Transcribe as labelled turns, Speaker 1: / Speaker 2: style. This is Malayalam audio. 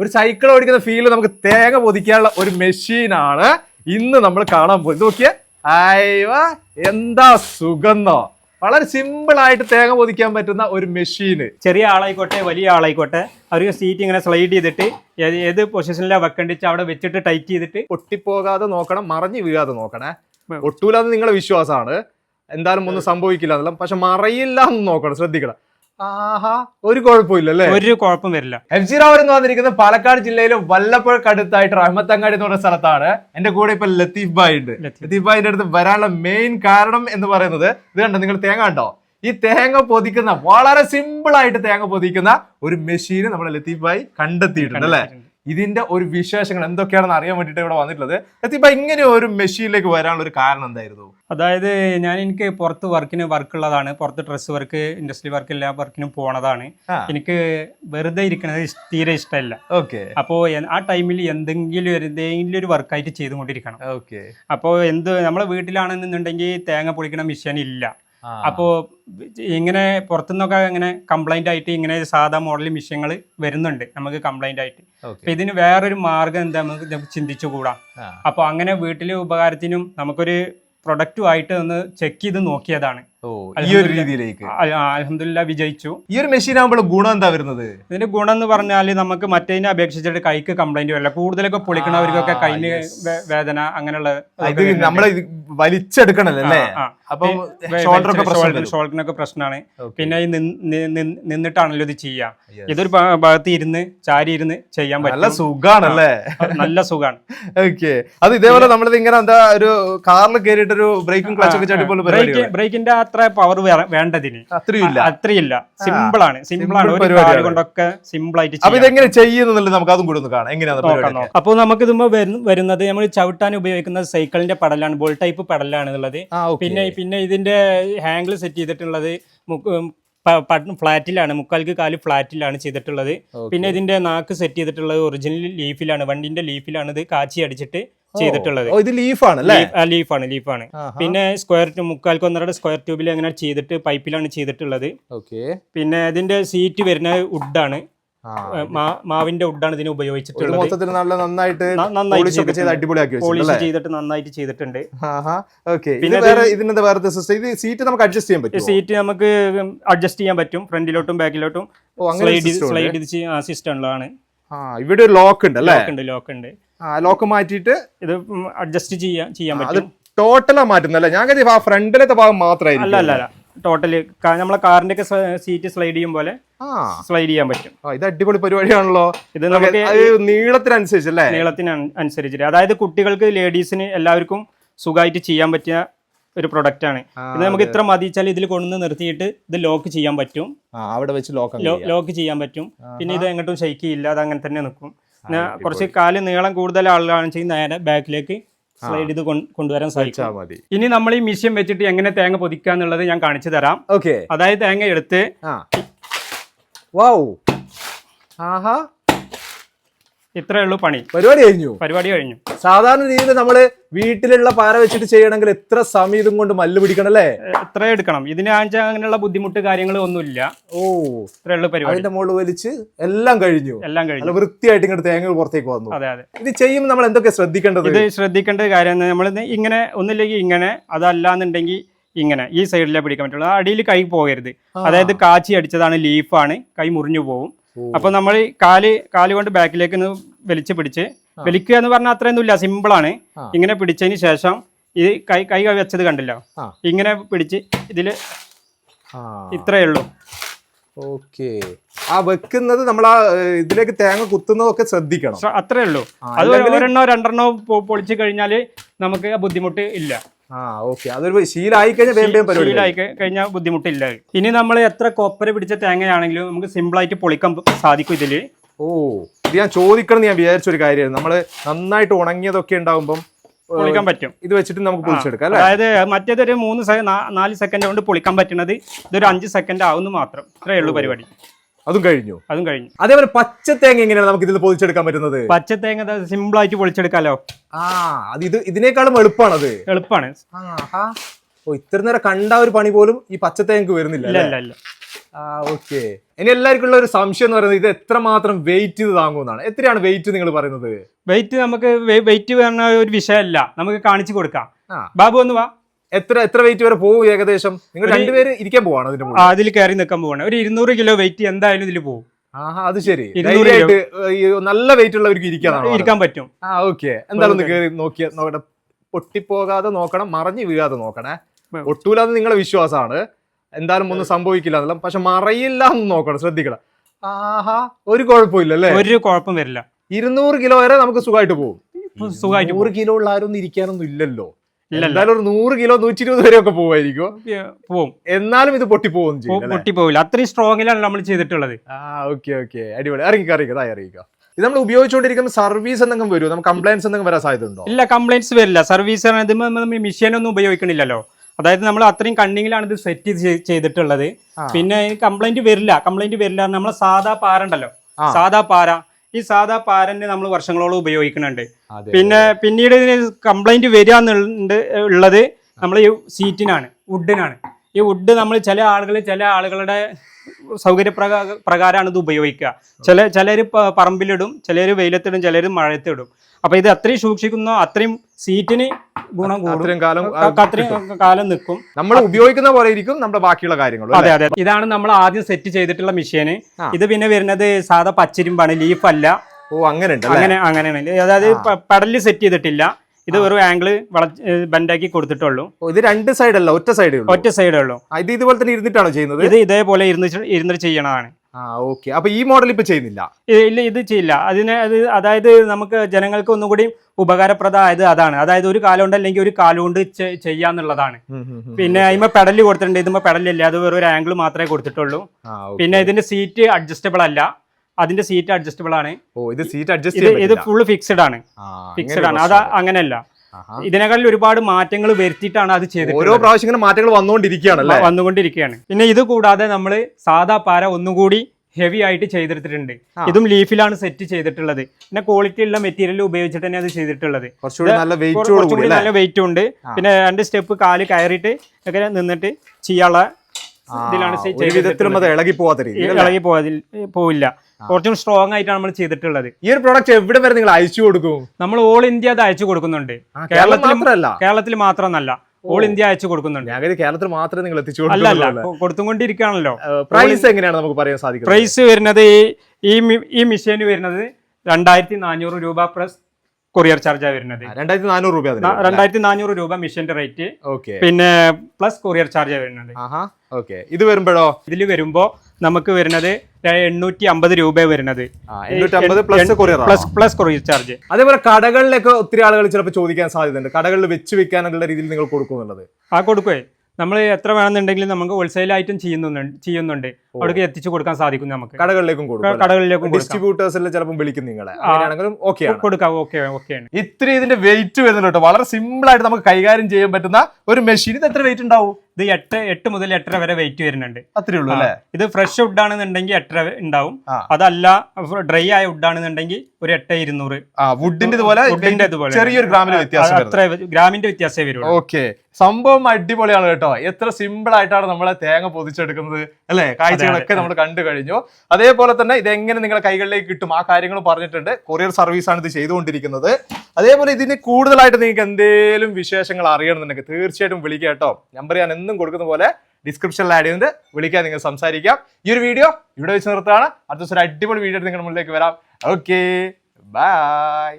Speaker 1: ഒരു സൈക്കിൾ ഓടിക്കുന്ന ഫീൽ നമുക്ക് തേങ്ങ പൊതിക്കാനുള്ള ഒരു മെഷീനാണ് ഇന്ന് നമ്മൾ കാണാൻ പോകുന്നത്. നോക്കിയ. അയവ എന്താ സുഗന്ധോ. വളരെ സിമ്പിൾ ആയിട്ട് തേങ്ങ പൊതിക്കാൻ പറ്റുന്ന ഒരു മെഷീന്
Speaker 2: ചെറിയ ആളായിക്കോട്ടെ വലിയ ആളായിക്കോട്ടെ അവർക്ക് സീറ്റ് ഇങ്ങനെ സ്ലൈഡ് ചെയ്തിട്ട് ഏത് പൊസിഷനിലാണ് വെക്കണ്ടിച്ച് അവിടെ വെച്ചിട്ട് ടൈറ്റ് ചെയ്തിട്ട്
Speaker 1: പൊട്ടിപ്പോകാതെ നോക്കണം മറഞ്ഞു വീഴാതെ നോക്കണേ. ഒട്ടൂലാന്ന് നിങ്ങളുടെ വിശ്വാസമാണ്. എന്തായാലും ഒന്നും സംഭവിക്കില്ല എന്നല്ല പക്ഷെ മറയില്ല എന്ന് നോക്കണം ശ്രദ്ധിക്കണം. ഒരു കുഴപ്പമില്ല അല്ലേ
Speaker 2: ഒരു കുഴപ്പം വരില്ല.
Speaker 1: എഫ് സി റാവർ എന്ന് പറഞ്ഞിരിക്കുന്നത് പാലക്കാട് ജില്ലയിലെ വല്ലപ്പുഴക്കടുത്തായിട്ട് റഹ്മത്തങ്ങാടി എന്ന് പറയുന്ന സ്ഥലത്താണ്. എന്റെ കൂടെ ഇപ്പൊ ലത്തീഫ് ഭായ് ഉണ്ട്.
Speaker 2: ലത്തീഫ്.
Speaker 1: ബായിന്റെ അടുത്ത് വരാനുള്ള മെയിൻ കാരണം എന്ന് പറയുന്നത് ഇത് കണ്ടോ? നിങ്ങൾ തേങ്ങ കണ്ടോ? ഈ തേങ്ങ പൊതിക്കുന്ന വളരെ സിമ്പിൾ ആയിട്ട് തേങ്ങ പൊതിക്കുന്ന ഒരു മെഷീൻ നമ്മുടെ ലത്തീഫ് ഭായ് കണ്ടെത്തിയിട്ടുണ്ട് അല്ലെ? ഇതിന്റെ ഒരു വിശേഷങ്ങൾ എന്തൊക്കെയാണെന്ന് അറിയാൻ വേണ്ടിയിട്ട് ഇവിടെ വന്നിട്ടുള്ളത്. എത്തിപ്പോ ഇങ്ങനെ ഒരു മെഷീനിലേക്ക് വരാനുള്ള ഒരു കാരണം എന്തായിരുന്നു?
Speaker 2: അതായത് ഞാൻ എനിക്ക് പുറത്ത് വർക്കിന് വർക്ക് ഉള്ളതാണ്. പുറത്ത് ഡ്രസ് വർക്ക് ഇൻഡസ്ട്രി വർക്ക് എല്ലാ വർക്കിനും പോണതാണ്. എനിക്ക് വെറുതെ ഇരിക്കുന്നത് തീരെ ഇഷ്ടമല്ല.
Speaker 1: ഓക്കെ.
Speaker 2: അപ്പോ ആ ടൈമിൽ എന്തെങ്കിലും എന്തെങ്കിലും ഒരു വർക്കായിട്ട് ചെയ്തുകൊണ്ടിരിക്കണം.
Speaker 1: ഓക്കെ.
Speaker 2: അപ്പോ എന്ത് നമ്മളെ വീട്ടിലാണെന്നുണ്ടെങ്കിൽ തേങ്ങ പൊളിക്കണ മെഷീൻ ഇല്ല. അപ്പോൾ ഇങ്ങനെ പുറത്തുനിന്നൊക്കെ ഇങ്ങനെ കംപ്ലൈന്റ് ആയിട്ട് ഇങ്ങനെ സാധാ മോഡൽ മെഷീനുകൾ വരുന്നുണ്ട് നമുക്ക് കംപ്ലൈന്റ് ആയിട്ട്. അപ്പൊ ഇതിന് വേറൊരു മാർഗം എന്താ നമുക്ക് ചിന്തിച്ചു ചിന്തിച്ചുകൂടാ? അപ്പോൾ അങ്ങനെ വീട്ടിലെ ഉപകാരത്തിനും നമുക്കൊരു പ്രൊഡക്റ്റുമായിട്ട് ഒന്ന് ചെക്ക് ചെയ്ത് നോക്കിയതാണ്.
Speaker 1: ഈ ഒരു രീതിയിലേക്ക്.
Speaker 2: അലഹമില്ല വിജയിച്ചു.
Speaker 1: ഈ ഒരു മെഷീൻ ആകുമ്പോൾ ഗുണം എന്താ വരുന്നത്?
Speaker 2: ഇതിന്റെ ഗുണം എന്ന് പറഞ്ഞാൽ നമുക്ക് മറ്റേതിനെ അപേക്ഷിച്ചിട്ട് കൈക്ക് കംപ്ലൈന്റ് വരില്ല. കൂടുതലൊക്കെ പൊളിക്കണവർക്കൊക്കെ
Speaker 1: ആ,
Speaker 2: കൈന് വേദന അങ്ങനെയുള്ള
Speaker 1: ഇത് നമ്മളെ വലിച്ചെടുക്കണല്ലേ? അല്ലേ അപ്പം.
Speaker 2: ഷോൾഡറിനൊക്കെ പ്രശ്നമാണ്. പിന്നെ നിന്നിട്ടാണല്ലോ ഇത് ചെയ്യാ. ഇതൊരു ഭാഗത്ത് ഇരുന്ന് ചാരി ഇരുന്ന് ചെയ്യാൻ
Speaker 1: നല്ല സുഖാണല്ലേ?
Speaker 2: നല്ല സുഖാണ്.
Speaker 1: ഓക്കെ അത് ഇതേപോലെ നമ്മളിത് ഇങ്ങനെ എന്താ ഒരു കാറിൽ കയറിയിട്ടൊരു ബ്രേക്കും ക്ലച്ച് ഒക്കെ ചട്ടി പോലെ
Speaker 2: ബ്രേക്ക് ബ്രേക്കിന്റെ അത്ര പവർ വേണ്ടതിന്.
Speaker 1: അത്രയില്ല.
Speaker 2: അത്രയില്ല സിമ്പിൾ ആണ്. സിമ്പിൾ ആണ് ഒരു കാര്യം കൊണ്ടൊക്കെ സിമ്പിൾ ആയിട്ട്
Speaker 1: അപ്പൊ ഇതെങ്ങനെ ചെയ്യുന്നുള്ളത് നമുക്ക് അതും കൂടി ഒന്ന് കാണാം. എങ്ങനെയാണ്
Speaker 2: അപ്പോൾ നമുക്ക് ഇതുമ്പോ വരുന്നത് നമ്മൾ ചവിട്ടാൻ ഉപയോഗിക്കുന്ന സൈക്കിളിന്റെ പടലാണ് ബോൾ ടൈപ്പ് പടലാണ് ഉള്ളത് പിന്നെ പിന്നെ ഇതിന്റെ ഹാംഗിൾ സെറ്റ് ചെയ്തിട്ടുള്ളത് ഫ്ലാറ്റിലാണ് മുക്കാൽക്ക് കാൽ ഫ്ലാറ്റിലാണ് ചെയ്തിട്ടുള്ളത്. പിന്നെ ഇതിന്റെ നാക്ക് സെറ്റ് ചെയ്തിട്ടുള്ളത് ഒറിജിനൽ ലീഫിലാണ് വണ്ടിന്റെ ലീഫിലാണ് ഇത് കാച്ചി അടിച്ചിട്ട് ചെയ്തിട്ടുള്ളത്.
Speaker 1: ഇത് ലീഫാണ്
Speaker 2: ലീഫാണ്. ലീഫാണ് പിന്നെ സ്ക്വയർ മുക്കാൽക്ക് ഒന്നര സ്ക്വയർ ട്യൂബിൽ അങ്ങനെ ചെയ്തിട്ട് പൈപ്പിലാണ് ചെയ്തിട്ടുള്ളത്.
Speaker 1: ഓക്കെ.
Speaker 2: പിന്നെ ഇതിന്റെ സീറ്റ് വരുന്നത് വുഡാണ് മാവിന്റെ വുഡാണ് ഇതിന് ഉപയോഗിച്ചിട്ടുള്ളത്.
Speaker 1: മൊത്തത്തിൽ നല്ല നന്നായിട്ട് ചെയ്ത്. അടിപൊളിയാക്കി
Speaker 2: പോളിഷ് ചെയ്തിട്ട് നന്നായിട്ട് ചെയ്തിട്ടുണ്ട്. പിന്നെ
Speaker 1: ഇത് വേറെ ഇതിനെന്താ വേറെ സിസ്റ്റം ഇത് സീറ്റ് നമുക്ക് അഡ്ജസ്റ്റ് ചെയ്യാൻ പറ്റും
Speaker 2: സീറ്റ് നമുക്ക് അഡ്ജസ്റ്റ് ചെയ്യാൻ പറ്റും. ഫ്രണ്ടിലോട്ടും ബാക്കിലോട്ടും സ്ലൈഡ്. സ്ലൈഡ് സിസ്റ്റം ഉള്ളതാണ്.
Speaker 1: ഇവിടെ ഒരു ലോക്ക് ഉണ്ട് അല്ലേ?
Speaker 2: ലോക്ക് ഉണ്ട് ലോക്ക് ഉണ്ട്.
Speaker 1: ലോക്ക് മാറ്റിയിട്ട്
Speaker 2: ഇത് അഡ്ജസ്റ്റ് ചെയ്യാൻ ചെയ്യാൻ പറ്റും.
Speaker 1: ടോട്ടലാ മാറ്റുന്നല്ലേ ഞാൻ കരുതി ആ ഫ്രണ്ടിലത്തെ ഭാഗം
Speaker 2: അല്ല
Speaker 1: മാത്രമായിരിക്കും
Speaker 2: അല്ല അല്ല. ടോട്ടൽ നമ്മളെ കാറിന്റെ ഒക്കെ സീറ്റ് സ്ലൈഡ് ചെയ്യും പോലെ സ്ലൈഡ് ചെയ്യാൻ പറ്റും.
Speaker 1: ഇത് അടിപൊളി പരിപാടിയാണല്ലോ.
Speaker 2: ഇത് നമുക്ക്
Speaker 1: നീളത്തിനനുസരിച്ച് അല്ലേ?
Speaker 2: നീളത്തിന് അനുസരിച്ചിട്ട്. അതായത് കുട്ടികൾക്ക് ലേഡീസിന് എല്ലാവർക്കും സുഖമായിട്ട് ചെയ്യാൻ പറ്റിയ ഒരു പ്രൊഡക്റ്റ് ആണ്. ഇത് നമുക്ക് ഇത്ര മതിച്ചാൽ ഇതിൽ കൊണ്ടുവന്ന് നിർത്തിയിട്ട് ഇത് ലോക്ക് ചെയ്യാൻ പറ്റും.
Speaker 1: അവിടെ വെച്ച് ലോക്ക്
Speaker 2: ലോക്ക് ചെയ്യാൻ പറ്റും. പിന്നെ ഇത് എങ്ങോട്ടും ഷെയ്ക്ക് ചെയ്യില്ല. അത് അങ്ങനെ തന്നെ നിൽക്കും. പിന്നെ കുറച്ച് കാൽ നീളം കൂടുതൽ ആളുകളാണ് വെച്ചാൽ നേരെ ബാക്കിലേക്ക് സ്ലൈഡ് ഇത് കൊണ്ടുവരാൻ സാധിച്ചാൽ
Speaker 1: മതി.
Speaker 2: ഇനി നമ്മൾ ഈ മിഷ്യൻ വെച്ചിട്ട് എങ്ങനെ തേങ്ങ പൊതിക്കുക എന്നുള്ളത് ഞാൻ കാണിച്ചു തരാം.
Speaker 1: ഓക്കെ
Speaker 2: അതായത് തേങ്ങ എടുത്ത്
Speaker 1: വൗ ആഹാ.
Speaker 2: ഇത്രയേ ഉള്ളൂ പണി.
Speaker 1: പരിപാടി കഴിഞ്ഞു?
Speaker 2: പരിപാടി കഴിഞ്ഞു.
Speaker 1: സാധാരണ രീതിയിൽ നമ്മൾ വീട്ടിലുള്ള പാര വെച്ചിട്ട് ചെയ്യണമെങ്കിൽ എത്ര സമയം ഇതും കൊണ്ട് മല്ല് പിടിക്കണം അല്ലേ?
Speaker 2: എത്ര എടുക്കണം. ഇതിന് അങ്ങനെയുള്ള ബുദ്ധിമുട്ട് കാര്യങ്ങൾ ഒന്നുമില്ല.
Speaker 1: ഓ.
Speaker 2: ഇത്രേ ഉള്ളൂ പരിപാടി.
Speaker 1: അതിന്റെ മുകളിൽ വലിച്ച് എല്ലാം കഴിഞ്ഞു.
Speaker 2: എല്ലാം കഴിഞ്ഞു.
Speaker 1: വൃത്തിയായിട്ട് ഇങ്ങോട്ട് തേങ്ങ പുറത്തേക്ക് വന്നു.
Speaker 2: അതെ അതെ.
Speaker 1: ഇത് ചെയ്യുമ്പോൾ നമ്മൾ എന്തൊക്കെ ശ്രദ്ധിക്കേണ്ടത്?
Speaker 2: ഇത് ശ്രദ്ധിക്കേണ്ട കാര്യം നമ്മൾ ഇങ്ങനെ ഒന്നില്ലെങ്കിൽ ഇങ്ങനെ അതല്ലാന്നുണ്ടെങ്കിൽ ഇങ്ങനെ. ഈ സൈഡിലേ പിടിക്കാൻ പറ്റുള്ളൂ. അടിയിൽ കൈ പോകരുത്. അതായത് കാച്ചി അടിച്ചതാണ് ലീഫാണ്. കൈ മുറിഞ്ഞു പോകും. അപ്പൊ നമ്മൾ കാൽ കാൽ കൊണ്ട് ബാക്കിലേക്ക് ഒന്ന് വലിച്ച് പിടിച്ച് വലിക്കുക എന്ന് പറഞ്ഞാൽ അത്രയൊന്നും ഇല്ല സിമ്പിൾ
Speaker 1: ആണ്.
Speaker 2: ഇങ്ങനെ പിടിച്ചതിന് ശേഷം ഇത് കൈ കൈ വെച്ചത് കണ്ടില്ല? ഇങ്ങനെ പിടിച്ച് ഇതിൽ ഇത്രയേ ഉള്ളൂ.
Speaker 1: ഓക്കേ. ആ വെക്കുന്നത് നമ്മൾ ആ ഇതിലേക്ക് തേങ്ങ കുത്തുന്നതൊക്കെ ശ്രദ്ധിക്കണം.
Speaker 2: അത്രയേ അത്രേ ഉള്ളൂ അത് ഒരെണ്ണോ രണ്ടെണ്ണോ പൊളിച്ചു പൊളിച്ച് കഴിഞ്ഞാൽ നമുക്ക് ബുദ്ധിമുട്ട് ഇല്ല.
Speaker 1: ആ ഓക്കെ. അതൊരു ശീലമായി കഴിഞ്ഞാൽ
Speaker 2: ശീലമായി കഴിഞ്ഞാൽ ബുദ്ധിമുട്ടില്ല. ഇനി നമ്മൾ എത്ര കൊപ്പര പിടിച്ച തേങ്ങയാണെങ്കിലും നമുക്ക് സിമ്പിൾ ആയിട്ട് പൊളിക്കാൻ സാധിക്കും ഇതിൽ.
Speaker 1: ഓ ഇത് ഞാൻ ചോദിക്കണം ഞാൻ വിചാരിച്ച ഒരു കാര്യമാണ് നമ്മൾ നന്നായിട്ട് ഉണങ്ങിയതൊക്കെ ഉണ്ടാവുമ്പോൾ
Speaker 2: പൊളിക്കാൻ പറ്റും.
Speaker 1: ഇത് വെച്ചിട്ട് നമുക്ക് പൊളിച്ചെടുക്കാം
Speaker 2: അതായത് മറ്റേതൊരു മൂന്ന് സെ- നാ- നാല് സെക്കൻഡ് കൊണ്ട് പൊളിക്കാൻ പറ്റുന്നത് ഇതൊരു അഞ്ച് സെക്കൻഡ് ആവുന്നു മാത്രം. ഇത്രയേ ഉള്ളൂ പരിപാടി.
Speaker 1: അതും കഴിഞ്ഞു.
Speaker 2: അതും കഴിഞ്ഞു.
Speaker 1: അതേപോലെ പച്ച തേങ്ങ എങ്ങനെയാണ് നമുക്ക് ഇതിൽ പൊളിച്ചെടുക്കാൻ പറ്റുന്നത്?
Speaker 2: പച്ച തേങ്ങ സിമ്പിൾ ആയിട്ട് പൊളിച്ചെടുക്കാലോ?
Speaker 1: ആ അത് ഇത് ഇതിനേക്കാളും എളുപ്പമാണത്
Speaker 2: എളുപ്പമാണ്
Speaker 1: ഓ ഇത്ര നേരം കണ്ട ഒരു പണി പോലും ഈ പച്ച തേങ്ങക്ക് വരുന്നില്ല ഓക്കെ. ഇനി എല്ലാവർക്കും ഉള്ള ഒരു സംശയം എന്ന് പറയുന്നത് ഇത് എത്ര മാത്രം വെയിറ്റ് ഇത് താങ്ങുമെന്നാണ്. എത്രയാണ് വെയിറ്റ് നിങ്ങൾ പറയുന്നത്?
Speaker 2: വെയിറ്റ് നമുക്ക് വെയിറ്റ് പറഞ്ഞ ഒരു വിഷയമല്ല. നമുക്ക് കാണിച്ചു കൊടുക്കാം. ബാബു ഒന്ന് വാ.
Speaker 1: എത്ര എത്ര വെയിറ്റ് വരെ പോകും ഏകദേശം? നിങ്ങൾ രണ്ടുപേര് ഇരിക്കാൻ പോവാണ് അതിന്റെ മുകളിൽ?
Speaker 2: അതിൽ കയറി നിൽക്കാൻ പോവാണ്. ഒരു ഇരുന്നൂറ് കിലോ വെയിറ്റ് എന്തായാലും ഇതിൽ പോകും
Speaker 1: ആഹാ അത് ശരി. ധൈര്യമായിട്ട് നല്ല വെയിറ്റ് ഉള്ളവർക്ക് ഇരിക്കാനാണ്
Speaker 2: ഇരിക്കാൻ പറ്റും.
Speaker 1: ആ ഓക്കെ എന്തായാലും ഒന്ന് കയറി നോക്കിയ നോക്കട്ടെ. പൊട്ടിപ്പോകാതെ നോക്കണം മറഞ്ഞു വീഴാതെ നോക്കണേ. ഒട്ടൂലാതെ നിങ്ങളെ വിശ്വാസമാണ്. എന്തായാലും ഒന്നും സംഭവിക്കില്ല എന്നുള്ള പക്ഷെ മറയില്ല എന്ന് നോക്കണം ശ്രദ്ധിക്കണം. ആഹാ ഒരു കുഴപ്പമില്ല അല്ലേ
Speaker 2: ഒരു കുഴപ്പം വരില്ല.
Speaker 1: ഇരുന്നൂറ് കിലോ വരെ നമുക്ക് സുഖമായിട്ട് പോകും
Speaker 2: സുഖമായിട്ട്
Speaker 1: നൂറ് കിലോ ഉള്ള ആരൊന്നും ഇരിക്കാനൊന്നും ഇല്ലല്ല. എന്തായാലും ഒരു നൂറ് കിലോ നൂറ്റി ഇരുപത് വരെ ഒക്കെ പോവായിരിക്കും
Speaker 2: പോവും.
Speaker 1: എന്നാലും ഇത്
Speaker 2: പൊട്ടിപ്പോവും പൊട്ടിപ്പോവില്ല. അത്രയും സ്ട്രോങ്ങിലാണ് നമ്മൾ ചെയ്തിട്ടുള്ളത്.
Speaker 1: ആ ഓക്കെ ഓക്കെ അടിപൊളി. അറിയിക്കുക അറിയിക്കുക ദാ ഇറങ്ങിക്കോ ഇത് നമ്മൾ ഉപയോഗിച്ചുകൊണ്ടിരിക്കുന്ന സർവീസ് എന്തെങ്കിലും വരുമോ നമുക്ക് കംപ്ലൈൻസ് എന്തെങ്കിലും വരാൻ സാധ്യത ഉണ്ടോ?
Speaker 2: ഇല്ല കംപ്ലൈൻസ് വരില്ല. സർവീസ് മെഷീൻ ഒന്നും ഉപയോഗിക്കണില്ലല്ലോ. അതായത് നമ്മൾ അത്രയും കണ്ണിങ്ങിലാണ് ഇത് സെറ്റ് ചെയ്തിട്ടുള്ളത്. പിന്നെ കംപ്ലൈന്റ് വരില്ല. കംപ്ലൈന്റ് വരില്ല നമ്മളെ സാധാ പാര ഉണ്ടല്ലോ. സാധാ പാര ഈ സാധാ പാരന് നമ്മൾ വർഷങ്ങളോളം ഉപയോഗിക്കുന്നുണ്ട്. പിന്നെ പിന്നീട് ഇതിന് കംപ്ലൈന്റ് വരിക എന്നുണ്ട് ഉള്ളത് നമ്മൾ ഈ സീറ്റിനാണ് വുഡിനാണ് ഈ വുഡ് നമ്മൾ ചില ആളുകൾ ചില ആളുകളുടെ സൗകര്യ പ്രകാരമാണ് ഇത് ഉപയോഗിക്കുക. ചില ചിലർ പറമ്പിലിടും ചിലർ വെയിലത്തിടും ചിലർ മഴയത്തിടും. അപ്പോൾ ഇത് അത്രയും സൂക്ഷിക്കുന്നോ അത്രയും സീറ്റിന് ഗുണം കൂടും.
Speaker 1: അത്രയും കാലം
Speaker 2: അത്രയും നിൽക്കും
Speaker 1: നമ്മൾ ഉപയോഗിക്കുന്ന പോലെ ഇരിക്കും നമ്മുടെ ബാക്കിയുള്ള കാര്യങ്ങൾ
Speaker 2: അതെ അതെ. ഇതാണ് നമ്മൾ ആദ്യം സെറ്റ് ചെയ്തിട്ടുള്ള മെഷീന് ഇത് പിന്നെ വരുന്നത് സാധാ പച്ചരിമ്പാണ് ലീഫ് അല്ല.
Speaker 1: ഓ അങ്ങനെ
Speaker 2: അങ്ങനെ അങ്ങനെയാണ് അതായത് പടലിൽ സെറ്റ് ചെയ്തിട്ടില്ല. ഇത് വെറും ആംഗിൾ വള ബെൻഡാക്കി കൊടുത്തിട്ടുള്ളൂ.
Speaker 1: ഇത് രണ്ട് സൈഡ് അല്ല ഒറ്റ സൈഡേ
Speaker 2: ഒറ്റ സൈഡേ ഉള്ളൂ.
Speaker 1: ഇത് ഇതുപോലെ തന്നെ ഇരുന്നിട്ടാണോ ചെയ്യുന്നത്?
Speaker 2: ഇത് ഇതേപോലെ ഇരുന്ന് ഇരുന്നിട്ട് ചെയ്യണതാണ്.
Speaker 1: ആ ഓക്കെ അപ്പൊ ഈ മോഡൽ ഇപ്പൊ ചെയ്യുന്നില്ല?
Speaker 2: ഇല്ല ഇത് ചെയ്യില്ല. അതിന് അത് അതായത് നമുക്ക് ജനങ്ങൾക്ക് ഒന്നുകൂടി ഉപകാരപ്രദമായത് അതാണ്. അതായത് ഒരു കാലുകൊണ്ട് അല്ലെങ്കിൽ ഒരു കാലുകൊണ്ട് കൊണ്ട് ചെയ്യാന്നുള്ളതാണ്. പിന്നെ അതിമ്മ പെഡൽ കൊടുത്തിട്ടുണ്ട്. ഇതുമ്പോ പെടലില്ല അത് വെറും ഒരു ആംഗിൾ മാത്രമേ കൊടുത്തിട്ടുള്ളൂ. പിന്നെ ഇതിന്റെ സീറ്റ് അഡ്ജസ്റ്റബിൾ അല്ല. അതിന്റെ സീറ്റ് അഡ്ജസ്റ്റബിൾ ആണ്.
Speaker 1: ഇത് സീറ്റ് അഡ്ജസ്റ്റ്
Speaker 2: ഇത് ഫുള്ള് ഫിക്സഡ് ആണ്. ഫിക്സഡ് ആണ്. അത്. അങ്ങനെയല്ല
Speaker 1: ആഹാ.
Speaker 2: ഇതിനേക്കാളും ഒരുപാട് മാറ്റങ്ങൾ വരുത്തിയിട്ടാണ് അത്
Speaker 1: ചെയ്തത്
Speaker 2: ഓരോ
Speaker 1: പ്രാവശ്യം ഇങ്ങനെ മാറ്റങ്ങൾ
Speaker 2: വന്നുകൊണ്ടിരിക്കുകയാണ് വന്നുകൊണ്ടിരിക്കുകയാണ്. പിന്നെ ഇത് കൂടാതെ നമ്മൾ സാധാ പാര ഒന്നുകൂടി ഹെവി ആയിട്ട് ചെയ്തെടുത്തിട്ടുണ്ട്. ഇതും ലീഫിലാണ് സെറ്റ് ചെയ്തിട്ടുള്ളത്. പിന്നെ ക്വാളിറ്റി ഉള്ള മെറ്റീരിയൽ ഉപയോഗിച്ചിട്ട് തന്നെ അത് ചെയ്തിട്ടുള്ളത്.
Speaker 1: കുറച്ചുകൂടി നല്ല
Speaker 2: വെയിറ്റ് ഉണ്ട്. പിന്നെ രണ്ട് സ്റ്റെപ്പ് കാൽ കയറിയിട്ട് ഒക്കെ നിന്നിട്ട് ചെയ്യാനുള്ള ഇതിലാണ്
Speaker 1: ഇളകി പോവാത്ത
Speaker 2: കുറച്ചും സ്ട്രോങ് ആയിട്ടാണ് നമ്മൾ ചെയ്തിട്ടുള്ളത്.
Speaker 1: ഈ ഒരു പ്രോഡക്റ്റ് എവിടെ വരെ നിങ്ങൾ അയച്ചു കൊടുക്കും?
Speaker 2: നമ്മൾ ഓൾ ഇന്ത്യ അത് അയച്ചു കൊടുക്കുന്നുണ്ട്. കേരളത്തിൽ കേരളത്തിൽ മാത്രമല്ല. ഓൾ ഇന്ത്യ അയച്ചു കൊടുക്കുന്നുണ്ട്.
Speaker 1: കേരളത്തിൽ മാത്രമേ നിങ്ങൾ എത്തിച്ചു
Speaker 2: അല്ല? അല്ല കൊടുത്തുകൊണ്ടിരിക്കുകയാണല്ലോ
Speaker 1: പ്രൈസ് എങ്ങനെയാണ് നമുക്ക് പറയാൻ സാധിക്കും
Speaker 2: പ്രൈസ് വരുന്നത് ഈ- ഈ മിഷീന് വരുന്നത് രണ്ടായിരത്തി നാനൂറ് രൂപ പ്ലസ് കൊറിയർ ചാർജാണ് വരുന്നത്.
Speaker 1: രണ്ടായിരത്തി നാനൂറ് രൂപ
Speaker 2: രണ്ടായിരത്തി നാനൂറ് രൂപ മിഷന്റെ റേറ്റ്.
Speaker 1: ഓക്കെ.
Speaker 2: പിന്നെ പ്ലസ് കൊറിയർ ചാർജ് വരുന്നത്.
Speaker 1: ഓക്കെ. ഇത് വരുമ്പോഴോ?
Speaker 2: ഇതിൽ വരുമ്പോ നമുക്ക് വരുന്നത് എണ്ണൂറ്റി അമ്പത് രൂപ വരുന്നത്.
Speaker 1: Plus
Speaker 2: plus courier charge.
Speaker 1: അതേപോലെ കടകളിലൊക്കെ ഒത്തിരി ആളുകൾ ചിലപ്പോൾ ചോദിക്കാൻ സാധ്യതയുണ്ട്. കടകളിൽ വെച്ച് വെക്കാനുള്ള രീതിയിൽ നിങ്ങൾ കൊടുക്കുന്നുള്ളത്.
Speaker 2: ആ കൊടുക്കുവേ. നമ്മൾ എത്ര വേണമെന്നുണ്ടെങ്കിലും നമുക്ക് ഹോൾസെയിൽ ആയിട്ടും ചെയ്യുന്നുണ്ട് ചെയ്യുന്നുണ്ട്. അവിടേക്ക് എത്തിച്ചു കൊടുക്കാൻ സാധിക്കും നമുക്ക്.
Speaker 1: കടകളിലേക്കും കൊടുക്കും
Speaker 2: കടകളിലേക്കും
Speaker 1: ഡിസ്ട്രിബ്യൂട്ടേഴ്സ് ചിലപ്പോൾ വിളിക്കും നിങ്ങളെ. അങ്ങനെയാണെങ്കിലും ഓക്കെയാണ്
Speaker 2: കൊടുക്കാം ഓക്കെ ഓക്കെ
Speaker 1: ഇത്ര ഇതിന്റെ വെയിറ്റ് വരുന്നുണ്ട് വളരെ സിമ്പിൾ ആയിട്ട് നമുക്ക് കൈകാര്യം ചെയ്യാൻ പറ്റുന്ന ഒരു മെഷീൻ ഇത് എത്ര വെയിറ്റ് ഉണ്ടാവും?
Speaker 2: ഇത് എട്ട് എട്ട് മുതൽ എട്ടര വരെ വെയിറ്റ് വരുന്നുണ്ട്.
Speaker 1: അത്രേ ഉള്ളൂ അല്ലേ?
Speaker 2: ഇത് ഫ്രഷ് വുഡ് ആണെന്നുണ്ടെങ്കിൽ എട്ടര ഉണ്ടാവും. അതല്ല ഡ്രൈ ആയ വുഡ് ആണെന്നുണ്ടെങ്കിൽ ഒരു എട്ട് ഇരുന്നൂറ്.
Speaker 1: വുഡിന്റെ ഇതുപോലെ
Speaker 2: വുഡിന്റെ ഇതുപോലെ
Speaker 1: ചെറിയൊരു ഗ്രാമിന്റെ വ്യത്യാസം
Speaker 2: അത് അത്ര ഗ്രാമിന്റെ വ്യത്യാസമേ വരുള്ളൂ.
Speaker 1: ഓക്കെ സംഭവം അടിപൊളിയാണ് കേട്ടോ. എത്ര സിമ്പിൾ ആയിട്ടാണ് നമ്മളെ തേങ്ങ പൊതിച്ചെടുക്കുന്നത് അല്ലെ? കാഴ്ചകളൊക്കെ നമ്മൾ കണ്ടു കഴിഞ്ഞു. അതേപോലെ തന്നെ ഇതെങ്ങനെ നിങ്ങളെ കൈകളിലേക്ക് കിട്ടും? ആ കാര്യങ്ങൾ പറഞ്ഞിട്ടുണ്ട്. കൊറിയർ സർവീസ് ആണ് ഇത് ചെയ്തുകൊണ്ടിരിക്കുന്നത്. അതേപോലെ ഇതിന് കൂടുതലായിട്ട് നിങ്ങൾക്ക് എന്തെങ്കിലും വിശേഷങ്ങൾ അറിയണമെന്നുണ്ടെങ്കിൽ തീർച്ചയായിട്ടും വിളിക്കുക കേട്ടോ. നമ്പർ ഞാൻ എന്നും കൊടുക്കുന്ന പോലെ ഡിസ്ക്രിപ്ഷനിൽ ആഡ് ചെയ്യുന്നത് വിളിക്കാൻ നിങ്ങൾ സംസാരിക്കാം. ഈ ഒരു വീഡിയോ ഇവിടെ വെച്ച് നിർത്താണ് അടുത്ത ദിവസം ഒരു അടിപൊളി വീഡിയോ നിങ്ങളുടെ മുന്നിലേക്ക് വരാം. Okay bye